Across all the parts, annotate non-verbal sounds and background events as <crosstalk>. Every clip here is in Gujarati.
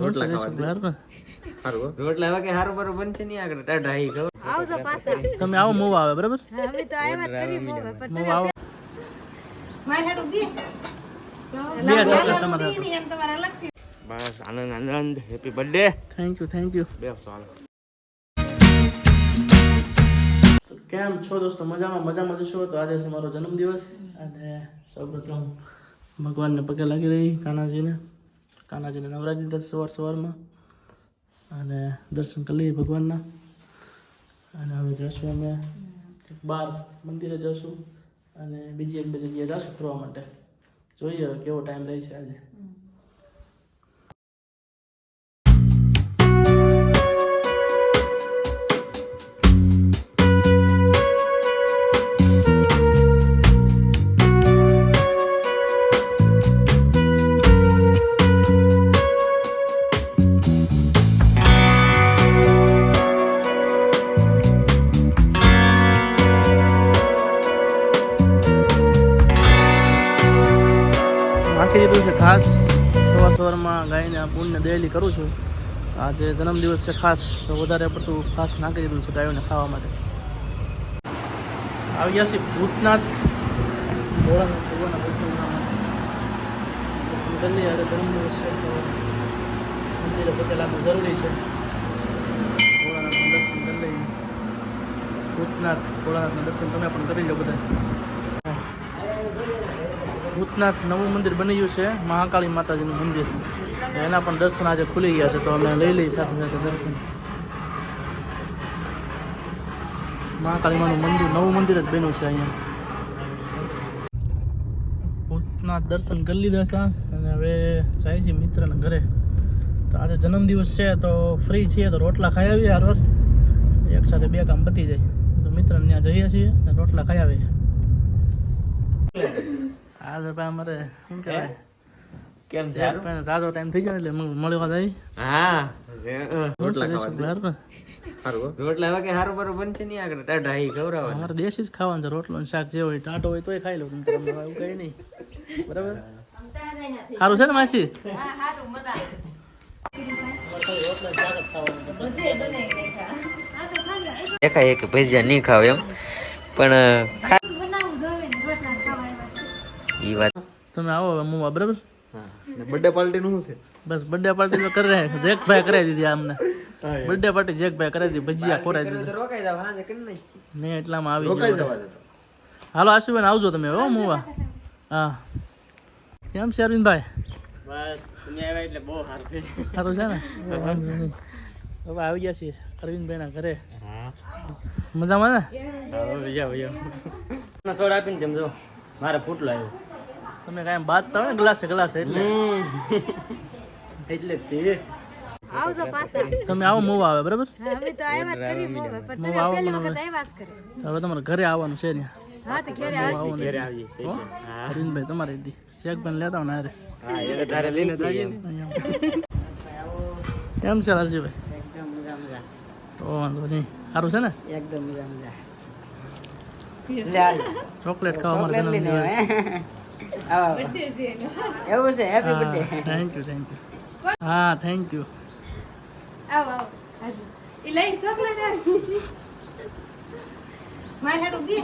રોટલા ખાવા હારું. રોટલા હારું બરું બનશે નહીં આગળ. ખબર આવજો પાછા. તમે આવો મોવ આવે બરાબર? હા, અમે તો આવ્યા જ કરી મોવે, આવો. મારે દે. ચોકલેટ તમારે બસ આનંદ આનંદ. Happy birthday thank you thank you bye ચાલો કેમ છો દોસ્તો? મજામાં મજામાં જશો છો? તો આજે છે મારો જન્મદિવસ અને સૌપ્રથમ ભગવાનને પગે લાગી રહી કાનાજીને. કાનાજીને નવરાત્રી દીધા સવાર સવારમાં. અને દર્શન કરી લઈએ ભગવાનના. અને હવે જઈશું અમે બહાર મંદિરે જઈશું. અને બીજી એક બે જગ્યાએ જઈશું ફરવા માટે. જોઈએ હવે કેવો ટાઈમ રહે છે આજે. નાખી દીધું છે ખાસ સવાર સવારમાં ગાયને આ દહેલી કરું છું. આજે જન્મદિવસ છે ખાસ, તો વધારે પડતું ખાસ નાખી દીધું છે ગાયોને ખાવા માટે. આવી ગયા છે ભૂતનાથ. ભોળાનાથ ભગવાનના દર્શન કરવા માટે. દર્શન કરી લઈએ આજે જન્મદિવસ છે. મંદિરે પોતે લાવવું જરૂરી છે. દર્શન કરી લઈએ. ભૂતનાથ, ભોળાનાથના દર્શન તમે પણ કરી લો બધા. ભૂતનાથ નવું મંદિર બની ગયું છે, મહાકાળી માતાજીનું મંદિર. એના પણ દર્શન આજે ખુલી ગયા છે, તો અમે લઈ લઈએ સાથે સાથે દર્શન. મહાકાળીમાનું મંદિર, નવું મંદિર જ બન્યું છે અહીંયા. ભૂતનાથ દર્શન કરી લીધા છે, અને હવે જાય છે મિત્રના ઘરે. તો આજે જન્મદિવસ છે તો ફ્રી છીએ તો રોટલા ખાઈ આવીએ હારવાર એક સાથે બે કામ પતી જાય. તો મિત્ર ત્યાં જઈએ છીએ રોટલા ખાઈ આવીએ. આજે ભાઈ અમારે શું કહેવાય? કેમ છે? એક ટાઈમ થઈ ગયો એટલે મળવા જાય હા. રોટલા ખાવા. રોટલા હારું બરું બનશે નહીં આગળ. ટાઢા અમારે દેશી જ ખાવાનું છે રોટલો ને શાક જે હોય ટાટો હોય તોય ખાઈ લઉં એવું કઈ નહીં. બરાબર? સારું છે ને માસી? દેખાય કે ભજીયા નહીં ખાવ એમ. પણ ઈ વાત. તમે આવો મુવા બરાબર? બર્થડે પાર્ટી નું છે? બસ બર્થડે પાર્ટી તો કરે જેકભાઈ કરાવી દીધી અમને બર્થડે પાર્ટી જેકભાઈ કરાવી દીધી ભજીયા ખોરાવી દીધી. રોકાઈ જાવ હાજે કરી નાખી. મેં એટલામાં આવી ગયો. હાલો આશુબેન આવજો તમે હો મુવા. હા. કેમ છે અરવિંદભાઈ? બસ તમે આવ્યા એટલે બહુ સારું સારું છે ને? હવે આવી ગયા છીએ અરવિંદભાઈના ઘરે. મજામાં ને? સોડા આપીને તેમ જો. મારે ફૂટલો આવ્યો. તમે કાંઈ બાદ તો ને ગ્લાસે ગ્લાસે એટલે. એટલે તે. આવજો પાછા. તમે આવો મોવા આવે બરાબર? અમે તો આવ્યા જ કરી મોવે, પણ તમે આવો પહેલી મને વખત આવ્યા જ કરી. હવે તમારે ઘરે આવવાનું છે ને. હા, તો ઘેરે આવજો. આવવાનું આવીએ હો? અરવિંદભાઈ તમારે દી. ચેકભાઈ લેતા હોય ને હા તારે લઈને. અહીંયા. કેમ છે લાલજીભાઈ? તો વાંધો નહીં. સારું છે ને? એકદમ મજા મજા. ચોકલેટ ખાવા માટે એવું છે? Happy birthday thank you thank you હા થેન્ક યુ આવો, આવો. હાજી. લઈ ચોકલેટ મારે હાટું દે.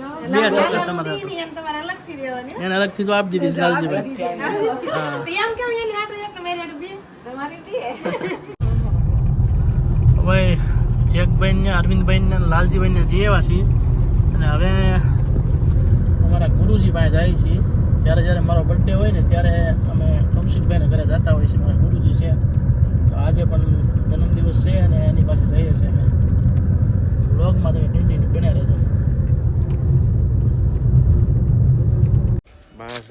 બે ચોકલેટ તમારે અલગથી. એને તો આપી દીધી લાલજીભાઈ. <laughs> હવે જેકભાઈ ને અરવિંદભાઈ ને લાલજીભાઈ ને જઈ આવ્યા છીએ. અને હવે અમારા ગુરુજી પાસે જાય છીએ. જ્યારે જ્યારે મારો બર્થડે હોય ને ત્યારે અમે કૌશિકભાઈને ઘરે જતા હોઈએ છીએ. મારા ગુરુજી છે. તો આજે પણ જન્મદિવસ છે અને એની પાસે જઈએ છીએ અમે વ્લોગમાં તમે કન્ટિન્યુ બન્યા રહેજો બસ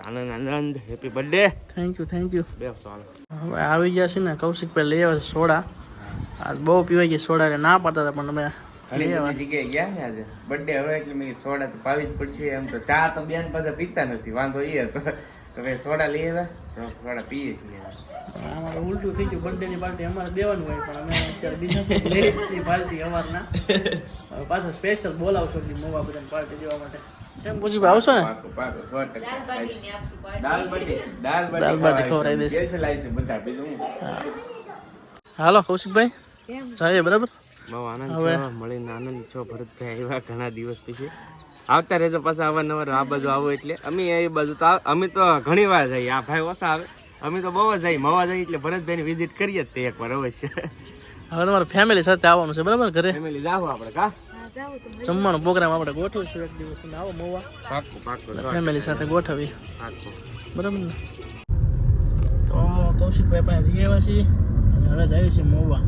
આનંદ happy birthday thank you thank you bye ચાલો હવે આવી ગયા છે ને કૌશિકભાઈ લઈ આવ્યા છે સોડા. આજ બહુ પીવાઈ ગઈ સોડા ના પાતા હતા પણ અમે લઈ જગ્યાએ ગયા ને આજે. બર્થડે હવે એટલે મેં સોડા તો પાવી જ પડશે. એમ તો ચા તો બેન પાસે પીતા નથી વાંધો એ હતો. તો સોડા લઈ આવ્યા. સોડા પીએ છીએ અમારે ઉલટું થઈ ગયું. બર્થડે ની પાર્ટી અમારે દેવાનું હોય પણ અમે અત્યારે બીજા લેડીઝની પાર્ટી અમારના. પાછા સ્પેશિયલ બોલાવશો મોવા બધાને પાર્ટી દેવા માટે. કેમ પછી ભાવશો ને દાલ બાટી ખવડાવી દઈશ. હાલો કૌશિકભાઈ. જઈએ બરાબર? બહુ આનંદ હવે? છો મળીને આનંદ છો ભરતભાઈ આવ્યા ઘણા દિવસ પછી. આવતા રહેજો પાછા અવારનવાર આ બાજુ આવો એટલે. અમે એ બાજુ તો આવ- અમે તો ઘણી વાર જઈએ. આ ભાઈ ઓછા આવે. અમે તો બહુ જ જઈએ. મવા જઈએ એટલે ભરતભાઈની વિઝિટ કરીએ જ તે એકવાર અવશ્ય. હવે તમારે ફેમિલી સાથે આવવાનું છે બરાબર ઘરે? ફેમિલી જાવ આપણે કા? જમવાનો પ્રોગ્રામ આપણે ગોઠવીશું એક દિવસ. અને આવો મોવા. પાકું પાકું ફેમિલી સાથે ગોઠવી બરાબર ને? તો કૌશિકભાઈ પાસે જઈ આવ્યા છીએ અને હવે જઈએ છીએ મોવા.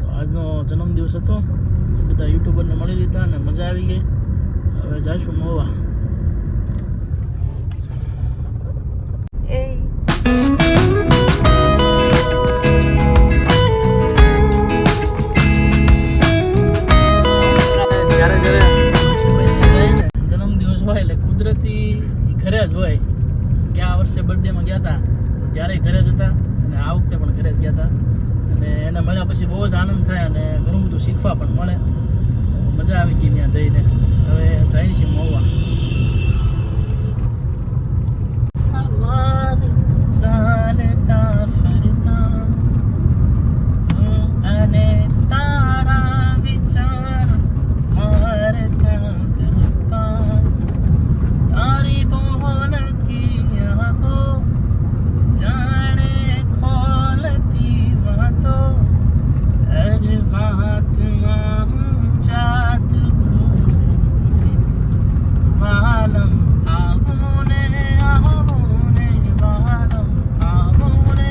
તો આજનો જન્મદિવસ હતો. બધા યુટ્યુબરને મળી લીધા અને મજા આવી ગઈ. હવે જઈશું મોવા. એ શીખવા પણ મળે. મજા આવી ગઈ ત્યાં જઈને. હવે જાય છે મોવા સવાર ચાલતા ફરતા હું અને તારા વિચાર મારતા કરતા તારી બોલતી આંખો જાણે ખોલતી વાતો હર વાતમાં હું જાત ભૂલી. વાલમ આવો ને આવો ને વાલમ આવો ને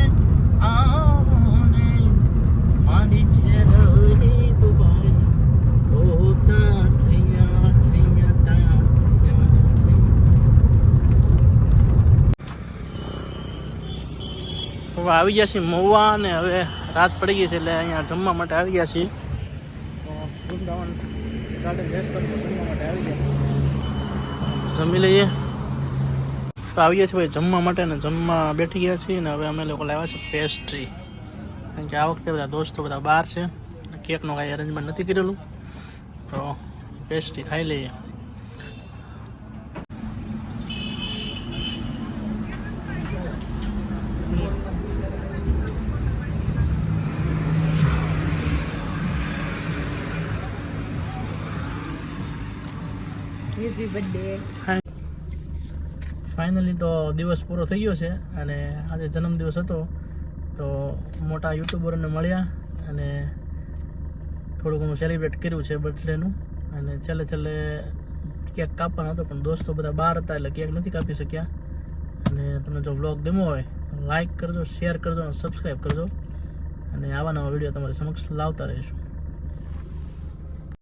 આવો ને મારી છે રોલી બુબાઈ ઓ તા થૈયા થૈયા તા થૈયા થૈયા હવે આવી ગયા છીએ મહુવા અને હવે રાત પડી ગઈ છે એટલે અહીંયા જમવા માટે આવી ગયા છીએ. વૃંદાવન ગાર્ડન રેસ્ટોરન્ટ માટે આવી ગયા જમી લઈએ. તો આવી ગયા છીએ ભાઈ જમવા માટે ને જમવા બેઠી ગયા છીએ ને હવે અમે લોકો લાવ્યા છે પેસ્ટ્રી કારણ કે આ વખતે બધા દોસ્તો બધા બહાર છે કેકનો કાંઈ અરેન્જમેન્ટ નથી કરેલું. તો પેસ્ટ્રી ખાઈ લઈએ. હેપી બર્થડે ફાઇનલી તો દિવસ પૂરો થઈ ગયો છે અને આજે જન્મદિવસ હતો. તો મોટા યુટ્યુબરોને મળ્યા અને થોડું ઘણું સેલિબ્રેટ કર્યું છે બર્થડેનું અને છેલ્લે છેલ્લે કેક કાપવાનો હતો, પણ દોસ્તો બધા બહાર હતા એટલે કેક નથી કાપી શક્યા. અને તમને જો વ્લોગ ગમ્યો હોય, તો લાઇક કરજો શેર કરજો અને સબસ્ક્રાઈબ કરજો. અને આવા નવા વીડિયો તમારી સમક્ષ લાવતા રહીશું.